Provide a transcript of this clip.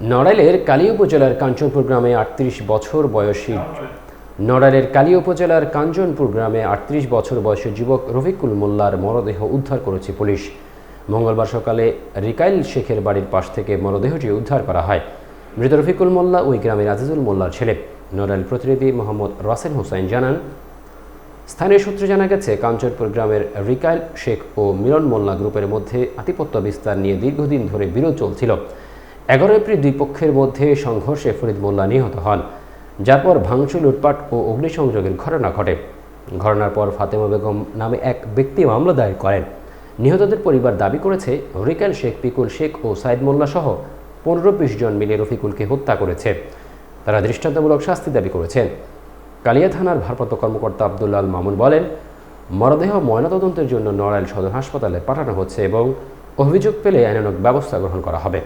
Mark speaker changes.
Speaker 1: নড়াইলের কালী উপজেলার কাঞ্চনপুর গ্রামে আটত্রিশ বছর বয়সী নড়াইলের কালী উপজেলার কাঞ্চনপুর গ্রামে আটত্রিশ বছর বয়সী যুবক রফিকুল মোল্লার মরদেহ উদ্ধার করেছে পুলিশ। মঙ্গলবার সকালে রিকাইল শেখের বাড়ির পাশ থেকে মরদেহটি উদ্ধার করা হয়। মৃত রফিকুল মোল্লা ওই গ্রামের আজিজুল মোল্লার ছেলে। নড়াইল প্রতিনিধি মোহাম্মদ রাসেল হোসাইন জানান, স্থানীয় সূত্রে জানা গেছে, কাঞ্চনপুর গ্রামের রিকাইল শেখ ও মিলন মোল্লা গ্রুপের মধ্যে আধিপত্য বিস্তার নিয়ে দীর্ঘদিন ধরে বিরোধ চলছিল। এগারো এপ্রিল দুই পক্ষের মধ্যে সংঘর্ষে ফরিদ মোল্লা নিহত হন। যার পর ভাঙচুর, লুটপাট ও অগ্নিসংযোগের ঘটনা ঘটে। ঘটনার পর ফাতেমা বেগম নামে এক ব্যক্তি মামলা দায়ের করেন। নিহতদের পরিবার দাবি করেছে রিকাইল শেখ, পিকুল শেখ ও সাইদ মোল্লা সহ পনেরো বিশ জন মিলে রফিকুলকে হত্যা করেছে। তারা দৃষ্টান্তমূলক শাস্তি দাবি করেছেন। কালিয়া থানার ভারপ্রাপ্ত কর্মকর্তা আবদুল্লাল মামুন বলেন, মরদেহ ময়নাতদন্তের জন্য নড়াইল সদর হাসপাতালে পাঠানো হচ্ছে এবং অভিযোগ পেলে আইনানুগ ব্যবস্থা গ্রহণ করা হবে।